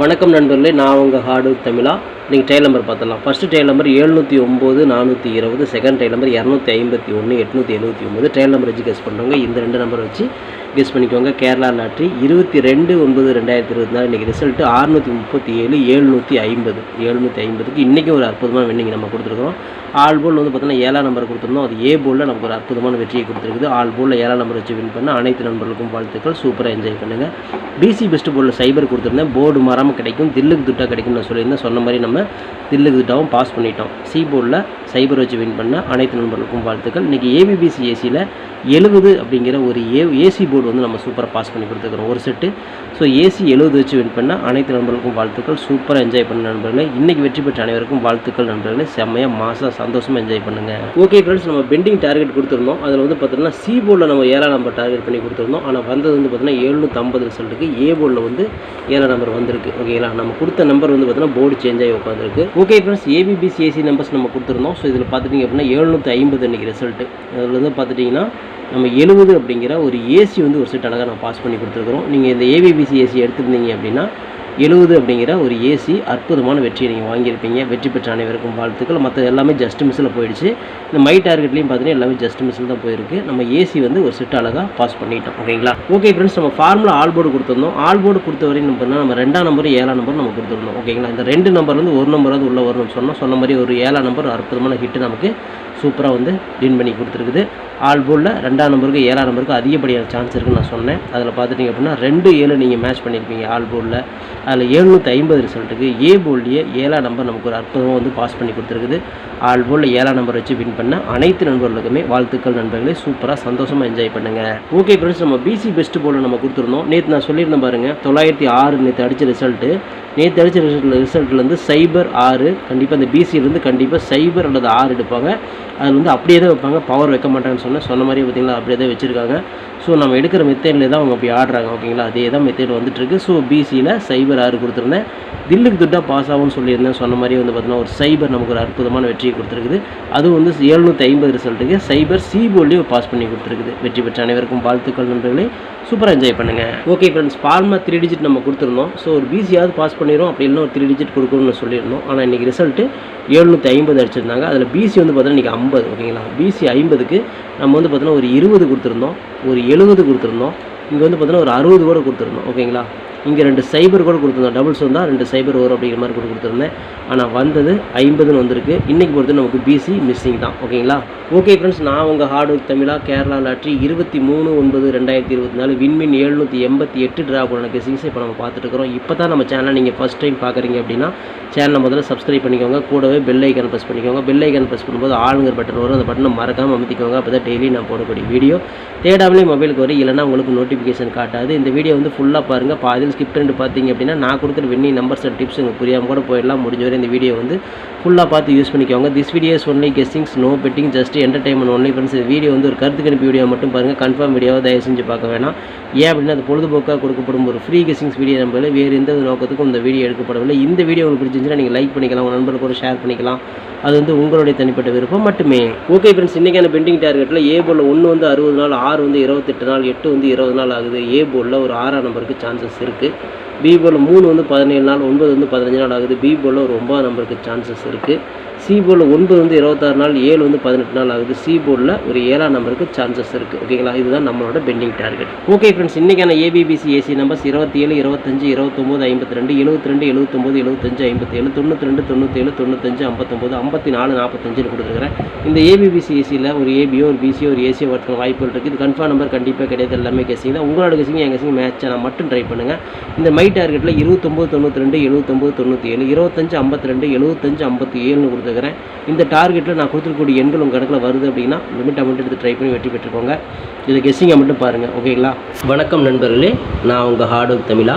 வணக்கம் நண்பர்களே நான் உங்கள் ஹார்டு தமிழா. நீங்கள் டைல் நம்பர் பார்த்துடலாம். ஃபஸ்ட்டு டைல் நம்பர் எழுநூற்றி ஒம்பது நானூற்றி இருபது செகண்ட் டைல் நம்பர் இரநூத்தி ஐம்பத்தி ஒன்று எட்நூற்றி எழுபத்தி ஒம்பது. டைல் நம்பர் வச்சு கெஸ் பண்ணுறவங்க இந்த ரெண்டு நம்பர் வச்சு கெஸ் பண்ணிக்கோங்க. கேரளா லாட்ரி இருபத்தி ரெண்டு ஒன்பது ரெண்டாயிரத்தி இருபத்தி நாலு. இன்றைக்கி ரிசல்ட்டு அறுநூற்றி முப்பத்தி ஏழு ஏழ்நூற்றி ஐம்பது. எழுநூற்றி ஐம்பதுக்கு இன்றைக்கி ஒரு அற்புதமான வின்னிங் நம்ம கொடுத்துருக்கோம் ஆல் போல் வந்து பார்த்தீங்கன்னா ஏழாம் நம்பர் கொடுத்துருந்தோம். அது ஏ போலில் நமக்கு ஒரு அற்புதமான வெற்றியை கொடுத்துருக்குது. ஆல் போலில் ஏழாம் நம்பர் வச்சு வின் பண்ண அனைத்து நண்பர்களுக்கும் வாழ்த்துக்கள். சூப்பராக என்ஜாய் பண்ணுங்கள் பிசி பெஸ்ட் போர்டில் சைபர் கொடுத்துருந்தேன். போர்டு மாறாமல் கிடைக்கும். தில்லுக்கு துட்டா கிடைக்கும்னு நான் சொல்லியிருந்தேன். சொன்ன மாதிரி நம்ம தில்லுக்கு துட்டாவும் பாஸ் பண்ணிட்டோம். சி போர்டில் சைபர் வச்சு வின் பண்ண அனைத்து நண்பர்களுக்கும் வாழ்த்துக்கள். இன்றைக்கி ஏபிபிசி ஏசியில் எழுபது அப்படிங்கிற ஒரு ஏ ஏசி போர்டு வந்து நம்ம சூப்பராக பாஸ் பண்ணி கொடுத்துருக்குறோம். ஒரு செட்டு ஸோ ஏசி எழுபது வச்சு வின் பண்ணால் அனைத்து நண்பர்களுக்கும் வாழ்த்துக்கள். சூப்பராக என்ஜாய் பண்ண நண்பர்களே இன்றைக்கி வெற்றி பெற்ற அனைவருக்கும் வாழ்த்துக்கள் நண்பர்களே. செம்மையாக மாதம் சந்தோஷமாக என்ஜாய் பண்ணுங்கள் ஓகே ஃப்ரெண்ட்ஸ் நம்ம பெண்டிங் டார்கெட் கொடுத்துருந்தோம். அதில் வந்து பார்த்தீங்கன்னா சி போர்டில் நம்ம ஏழாம் நம்பர் டார்கெட் பண்ணி கொடுத்துருந்தோம். ஆனால் வந்தது வந்து பார்த்தீங்கன்னா எழுநூற்றம்பது ரிசல்ட்டுக்கு ஏ போர்டில் வந்து ஏழாம் நம்பர் வந்திருக்கு. ஓகேங்களா நம்ம கொடுத்த நம்பர் வந்து பார்த்தீங்கன்னா போர்டு சேஞ்ச் ஆகி உட்காந்துருக்கு okay friends ABBC AC numbers நம்ம கொடுத்துருந்தோம். ஸோ இதில் பார்த்துட்டிங்க அப்படின்னா எழுநூற்றி ஐம்பது அன்றைக்கி ரிசல்ட்டு அதில் வந்து பார்த்துட்டிங்கன்னா நம்ம எழுபது அப்படிங்கிற ஒரு ஏசி வந்து ஒரு செட் அழகாக நான் பாஸ் பண்ணி கொடுத்துருக்குறோம். நீங்கள் இந்த ஏபிபிசி ஏசி எடுத்திருந்தீங்க அப்படின்னா எழுபது அப்படிங்கிற ஒரு ஏசி அற்புதமான வெற்றியை நீங்கள் வாங்கியிருப்பீங்க. வெற்றி பெற்ற அனைவருக்கும் வாழ்த்துக்கள். மற்ற எல்லாமே ஜஸ்ட் மிஸ்ஸில் போயிடுச்சு. இந்த மை டார்கெட்லேயும் பார்த்தீங்கன்னா எல்லாமே ஜஸ்ட் மிஸ்ஸில் தான் போயிருக்கு. நம்ம ஏசி வந்து ஒரு செட் அழகாக பாஸ் பண்ணிட்டோம். ஓகேங்களா? ஓகே ஃப்ரெண்ட்ஸ் நம்ம ஃபார்முலா ஆல் போர்டு கொடுத்துருந்தோம். ஆல் போர்டு கொடுத்த வரையும் நம்ம நம்ம ரெண்டாம் நம்பர் ஏழாம் நம்பர் நம்ம கொடுத்துருந்தோம். ஓகேங்களா? இந்த ரெண்டு நம்பர் வந்து ஒரு நம்பர் வந்து உள்ளே வரணும்னு சொன்னோம். சொன்ன மாதிரி ஒரு ஏழாம் நம்பர் அற்புதமான ஹிட்டு நமக்கு சூப்பராக வந்து வின் பண்ணி கொடுத்துருக்குது. ஆல் போலில் ரெண்டாம் நம்பருக்கு ஏழாம் நம்பருக்கு அதிகப்படியான சான்ஸ் இருக்குன்னு நான் சொன்னேன். அதில் பார்த்துட்டிங்க அப்படின்னா ரெண்டு ஏழு நீங்கள் மேட்ச் பண்ணியிருப்பீங்க ஆல் போலில். அதில் எழுநூற்றி ஐம்பது ரிசல்ட்டுக்கு ஏ போல்லையே ஏழாம் நம்பர் நமக்கு ஒரு அற்புதமாக வந்து பாஸ் பண்ணி கொடுத்துருக்குது. ஆல் போலில் ஏழாம் நம்பர் வச்சு வின் பண்ண அனைத்து நண்பர்களுக்குமே வாழ்த்துக்கள் நண்பர்களே. சூப்பராக சந்தோஷமாக என்ஜாய் பண்ணுங்கள் ஓகே ஃப்ரெண்ட்ஸ் நம்ம பிசி பெஸ்ட் போலில் நம்ம கொடுத்துருந்தோம். நேற்று நான் சொல்லியிருந்தேன் பாருங்கள் தொள்ளாயிரத்தி ஆறு நேற்று அடித்த ரிசல்ட்டு நேற்று அடித்த ரிசல்ட் ரிசல்ட்லேருந்து சைபர் ஆறு கண்டிப்பாக இந்த பிசியிலேருந்து கண்டிப்பாக சைபர் அல்லது ஆறு எடுப்பாங்க. அதில் வந்து அப்படியே தான் வைப்பாங்க. பவர் வைக்க மாட்டாங்கன்னு சொன்னேன் சொன்ன மாதிரி பார்த்தீங்களா அப்படியே தான் வச்சுருக்காங்க. ஸோ நம்ம எடுக்கிற மெத்தேடில் தான் அவங்க அப்படி ஆடுறாங்க ஓகேங்களா? அதே தான் மெத்தேட் வந்துட்டுருக்கு. ஸோ பிசியில் சைபர் ஆறு கொடுத்துருந்தேன். தில்லுக்கு துட்டா பாஸ் ஆகும்னு சொல்லியிருந்தேன். சொன்ன மாதிரி வந்து பார்த்தீங்கன்னா ஒரு சைபர் நமக்கு ஒரு அற்புதமான வெற்றியை கொடுத்துருக்குது. அதுவும் வந்து ஏழுநூற்றி ஐம்பது ரிசல்ட்டுக்கு சைபர் சி போர்ட்லேயும் பாஸ் பண்ணி கொடுத்துருக்குது. வெற்றி பெற்ற அனைவருக்கும் வாழ்த்துக்கள் நண்பர்களே. சூப்பராக என்ஜாய் பண்ணுங்கள் okay friends formula three digit நம்ம கொடுத்துருந்தோம். ஸோ ஒரு பிசியாவது பாஸ் பண்ணிடும் அப்படி இல்லைன்னா ஒரு த்ரீ டிஜிட் கொடுக்கணும்னு சொல்லியிருந்தோம். ஆனால் இன்றைக்கி ரிசல்ட்டு ஏழ்நூற்றி ஐம்பது அடிச்சிருந்தாங்க. அதில் பிசி வந்து பார்த்தீங்கன்னா இன்றைக்கி ஐம்பது ஓகேங்களா? பிசி ஐம்பதுக்கு நம்ம வந்து பார்த்தோன்னா ஒரு இருபது கொடுத்துருந்தோம் ஒரு எழுபது கொடுத்துருந்தோம் இங்கே வந்து பார்த்தோன்னா ஒரு அறுபது கூட கொடுத்துருந்தோம் ஓகேங்களா? இங்கே ரெண்டு சைபர் கூட கொடுத்துருந்தோம். டபுள்ஸ் வந்தால் ரெண்டு சைபர் வரும் அப்படிங்கிற மாதிரி கூட கொடுத்துருந்தேன். ஆனால் வந்தது ஐம்பதுன்னு வந்திருக்கு. இன்றைக்கி பொறுத்து நமக்கு பிசி மிஸ்ஸிங் தான். ஓகேங்களா? ஓகே ஃப்ரெண்ட்ஸ் நான் உங்கள் ஹார்ட் ஒர்க் தமிழாக கேரளா லாட்ரி இருபத்தி மூணு ஒன்பது ரெண்டாயிரத்தி இருபத்தி நாலு விண்மின் எழுநூற்றி எண்பத்தி எட்டு ட்ரா பண்ண கெசிங்ஸை இப்போ நம்ம பார்த்துட்டு இருக்கிறோம் இப்போ தான் நம்ம சேனலை நீங்கள் ஃபஸ்ட் டைம் பார்க்குறீங்க அப்படின்னா சேனலை முதல்ல சப்ஸ்கிரைப் பண்ணிக்கோங்க. கூடவே பெல் ஐக்கன் ப்ரெஸ் பண்ணிக்கோங்க. பெல் ஐக்கன் ப்ரெஸ் பண்ணும்போது ஆளுங்கிற பட்டன் வரும். அந்த பட்டனை மறக்காமல் அமைத்திக்கோங்க. அப்போ தான் டெய்லி நான் போடக்கூடிய வீடியோ தேடாமலே மொபைலுக்கு வரும் இல்லைனா உங்களுக்கு நோட்டிஃபிகேஷன் காட்டாது. இந்த வீடியோ வந்து ஃபுல்லாக பாருங்கள் பாதியில் ஸ்கிப் பண்ணிட்டு பார்த்தீங்க அப்படின்னா நான் கொடுக்குற வின்னி நம்பர்ஸ் அண்ட் டிப்ஸ் உங்களுக்கு புரியாமல் கூட போயிடலாம். முடிஞ்ச வரை இந்த வீடியோ வந்து ஃபுல்லாக பார்த்து யூஸ் பண்ணிக்கோங்க. This videos only guessings no betting just entertainment only friends இந்த வீடியோ வந்து ஒரு கருத்து கணிப்பு வீடியோ மட்டும் பாருங்கள் கன்ஃபார்ம் வீடியோவை தயவு செஞ்சு பார்க்க வேணாம். ஏன் அப்படின்னா அது பொழுதுபோக்காக கொடுக்கப்படும் ஒரு ஃப்ரீ கெஸ்டிங்ஸ் வீடியோ நம்பல வேறு எந்த நோக்கத்துக்கும் இந்த வீடியோ எடுக்கப்படவில்லை. இந்த வீடியோ உங்களுக்கு பிடிச்சிருந்துச்சுன்னா நீங்கள் லைக் பண்ணிக்கலாம் உங்கள் நண்பர்களுக்கு கூட ஷேர் பண்ணிக்கலாம். அது வந்து உங்களுடைய தனிப்பட்ட விருப்பம் மட்டுமே. ஓகே ஃப்ரெண்ட்ஸ் இன்றைக்கான பெண்டிங் டார்கெட்டில் ஏ போலில் ஒன்று வந்து அறுபது நாள் ஆறு வந்து இருபத்தெட்டு நாள் எட்டு வந்து இருபது நாள் ஆகுது. ஏ போலில் ஒரு ஆறாம் நம்பருக்கு சான்சஸ் இருக்குது பி போலில் மூணு வந்து பதினேழு நாள் ஒன்பது வந்து பதினஞ்சு நாள் ஆகுது. பி போலில் ஒரு ஒன்பது நம்பருக்கு சான்சஸ் இருக்குது சி போர்டில் ஒன்பது வந்து இருபத்தாறு நாள் ஏழு வந்து பதினெட்டு நாள் ஆகுது. சி போர்டில் ஒரு ஏழாம் நம்பருக்கு சான்சஸ் இருக்குது ஓகேங்களா இதுதான் நம்மளோட பெண்டிங் டார்கெட் ஓகே ஃப்ரெண்ட்ஸ் இன்றைக்கான ஏபிபிசி ஏசி நம்பர்ஸ் இருபத்தி ஏழு இருபத்தஞ்சு இருபத்தொம்போது ஐம்பத்தி ரெண்டு எழுபத்தி ரெண்டு எழுபத்தொம்போது எழுபத்தஞ்சு ஐம்பத்தேழு தொண்ணூற்றி ரெண்டு தொண்ணூற்றேழு தொண்ணூத்தஞ்சு ஐம்பத்தொம்போது ஐம்பத்தி நாலு நாற்பத்தஞ்சுன்னு கொடுத்துருக்குறேன். இந்த ஏபிபிசி ஏசியில் ஒரு ஏபியோ ஒரு பிசியோ ஒரு ஏசியோ வரதுக்கு வாய்ப்புகள் இருக்குது இது கன்ஃபார்ம் நம்பர் கண்டிப்பாக கிடையாது. எல்லாமே கேசிங்க தான். உங்களோட கேசிங்க என் கேசிங்க மேட்ச் நான் மட்டும் ட்ரை பண்ணுங்கள் இந்த மை டார்கெட்டில் இருபத்தொம்போது தொண்ணூற்றி ரெண்டு எழுபத்தொம்போது தொண்ணூற்றி ஏழு இருபத்தஞ்சு ஐம்பத்தி ரெண்டு எழுபத்தஞ்சு ஐம்பத்தி ஏழுன்னு கொடுத்துருக்கிறேன் இந்த டார்கெட்டில் நான் கொடுத்துருக்கக்கூடிய எண்கள் உங்கள் கணக்கில் வருது அப்படின்னா லிமிட் அமௌண்ட் எடுத்து ட்ரை பண்ணி வெற்றி பெற்றுக்கோங்க. இதை கெஸ்ஸிங்கை மட்டும் பாருங்கள் ஓகேங்களா வணக்கம் நண்பர்களே நான் உங்கள் ஹார்ட் ஒர்க் தமிழா.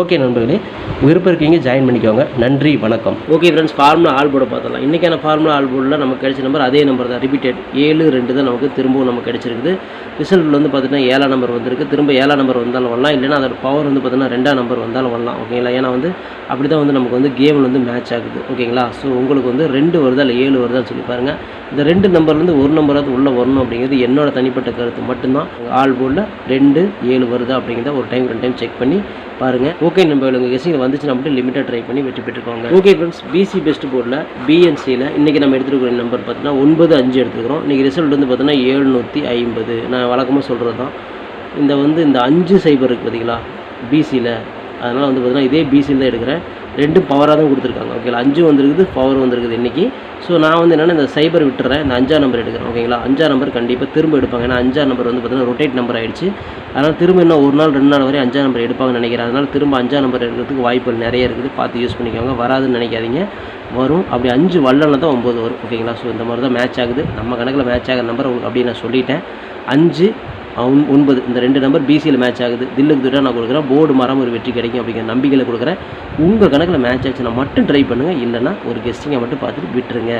ஓகே நண்பர்களே விருப்பம் இருக்கீங்க ஜாயின் பண்ணிக்கோங்க. நன்றி வணக்கம். ஓகே ஃப்ரெண்ட்ஸ் ஃபார்முலா ஆல் போர்டை பார்த்தலாம் இன்றைக்கான ஃபார்முலா ஆல் போர்டில் நமக்கு கிடைச்ச நம்பர் அதே நம்பர் தான். ரிப்பீட்டட் ஏழு ரெண்டு தான் நமக்கு திரும்பவும் நமக்கு கிடைச்சிருக்குது. ரிசல்ட்டில் வந்து பார்த்தீங்கன்னா ஏழாம் நம்பர் வந்திருக்கு. திரும்ப ஏழாம் நம்பர் வந்தாலும் வரலாம். இல்லைன்னா அதோட பவர் வந்து பார்த்தீங்கன்னா ரெண்டாம் நம்பர் வந்தாலும் வரலாம். ஓகேங்களா ஏன்னா வந்து அப்படி தான் வந்து நமக்கு வந்து கேமில் வந்து மேட்ச் ஆகுது. ஓகேங்களா ஸோ உங்களுக்கு வந்து ரெண்டு வருதா இல்லை ஏழு வருதான்னு சொல்லி பாருங்கள் இந்த ரெண்டு நம்பர்லேருந்து ஒரு நம்பராவது உள்ளே வரணும் அப்படிங்கிறது என்னோட தனிப்பட்ட கருத்து மட்டும்தான். ஆல் போர்டில் ரெண்டு ஏழு வருதா அப்படிங்கிறத ஒரு டைம் ரெண்டு டைம் செக் பண்ணி பாருங்கள் ஓகே நம்பர் உங்கள் கெஸிங் வந்துச்சுன்னா மட்டும் லிமிட்டாக ட்ரை பண்ணி வெற்றி பெற்றுக்கோங்க. ஓகே ஃப்ரெண்ட்ஸ் பிசி பெஸ்ட் போர்டில் பிஎன்சியில் இன்றைக்கி நம்ம எடுத்துருக்கிற நம்பர் பார்த்தீங்கன்னா ஒன்பது அஞ்சு எடுத்துக்கிறோம். இன்றைக்கி ரிசல்ட் வந்து பார்த்தீங்கன்னா ஏழுநூற்றி ஐம்பது. நான் வழக்கமாக சொல்கிறது தான் இந்த வந்து இந்த அஞ்சு சைபர் இருக்குது பார்த்தீங்களா? பிசியில் அதனால் வந்து பார்த்தீங்கன்னா இதே பிசியில் தான் எடுக்கிறேன். ரெண்டும் பவராக தான் கொடுத்துருக்காங்க. ஓகேங்களா அஞ்சும் வந்திருக்குது பவர் வந்திருக்குது இன்றைக்கி ஸோ நான் வந்து என்னென்னா இந்த சைபர் விட்டுறேன். இந்த அஞ்சா நம்பர் எடுக்கிறேன். ஓகேங்களா அஞ்சா நம்பர் கண்டிப்பாக திரும்ப எடுப்பாங்க. ஏன்னா அஞ்சா நம்பர் வந்து பார்த்தீங்கன்னா ரொட்டேட் நம்பர் ஆயிடுச்சு. அதனால் திரும்ப இன்னும் ஒரு நாள் ரெண்டு நாள் வரை அஞ்சா நம்பர் எடுப்பாங்கன்னு நினைக்கிறேன். அதனால் திரும்ப அஞ்சா நம்பர் எடுக்கிறதுக்கு வாய்ப்புகள் நிறைய இருக்குது. பார்த்து யூஸ் பண்ணிக்கோங்க. வராதுன்னு நினைக்காதீங்க. வரும். அப்படி அஞ்சு வல்லல தான் ஒம்பது வரும். ஓகேங்களா ஸோ இந்த மாதிரி தான் மேட்ச் ஆகுது. நம்ம கணக்கில் மேட்ச் ஆகிற நம்பர் உங்களுக்கு அப்படி நான் சொல்லிட்டேன். அஞ்சு ஒன்பது இந்த ரெண்டு நம்பர் பிசியில் மேட்ச் ஆகுது. தில்லுக்கு துட்டா நான் கொடுக்குறேன். போர்டு மரம் ஒரு வெற்றி கிடைக்கும் அப்படிங்கிற நம்பிக்கையில் கொடுக்குறேன். உங்கள் கணக்கில் மேட்ச் ஆச்சுன்னா மட்டும் ட்ரை பண்ணுங்கள் இல்லைன்னா ஒரு கெஸ்டிங்கை மட்டும் பார்த்துட்டு விட்டுருங்க.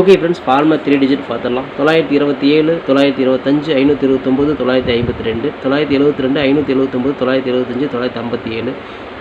Okay friends formula three digit பார்த்துடலாம். தொள்ளாயிரத்தி இருபத்தி ஏழு தொள்ளாயிரத்தி இருபத்தஞ்சு ஐநூற்றி இருபத்தொம்போது தொள்ளாயிரத்தி ஐம்பத்தி ரெண்டு தொள்ளாயிரத்தி எழுபத்தி ரெண்டு ஐநூற்றி எழுபத்தொம்போது தொள்ளாயிரத்தி எழுபத்தஞ்சு தொள்ளாயிரத்தி ஐம்பத்தி ஏழு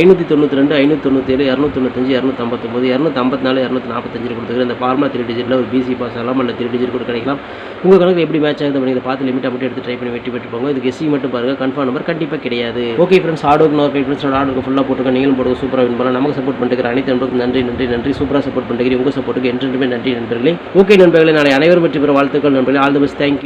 ஐநூற்றி தொண்ணூற்றி ரெண்டு ஐநூற்றி தொண்ணூற்றி ஏழு இரநூத்தி தொண்ணூத்தஞ்சு இரநூத்தி நாலு இரநூத்தி நாற்பத்தஞ்சு கொடுத்துருக்கேன். இந்த ஃபார்மா த்ரீ டிஜிட்டில் ஒரு பிசி பாஸ் ஆகலாம். இல்லை த்ரீ டிஜிட் கூட கிடைக்கலாம். உங்கள் கணக்கு எப்படி மேட்ச் ஆகுது அப்படிங்கிறத பார்த்து லிமிட்டாக மட்டும் எடுத்து ட்ரை பண்ணி வெட்டி பெற்று போங்க இது கெஸ்ஸிங் மட்டும் பாருங்கள் கன்ஃபார்ம் நம்பர் கண்டிப்பாக கிடையாது. ஓகே ஃப்ரெண்ட்ஸ் ஆர்டருக்கு நோர் ஃபைவ் ஃப்ரெண்ட்ஸ் ஆர்டருக்கு ஃபுல்லாக போட்டுருக்க. நீங்களும் போடுங்க. சூப்பராக வின் பண்ணலாம். நமக்கு சப்போர்ட் பண்ணிக்கிற அனைத்து நண்பருக்கும் நன்றி நன்றி நன்றி. சூப்பராக சப்போர்ட் பண்ணிக்கிறீங்க உங்கள் சப்போர்ட்டுக்கு என்றென்றுமே நன்றி நண்பர்களே. ஓகே நண்பர்களே. நாளை அனைவரும் வெற்றி பெற வாழ்த்துக்கள் நண்பர்களே. All the best thank you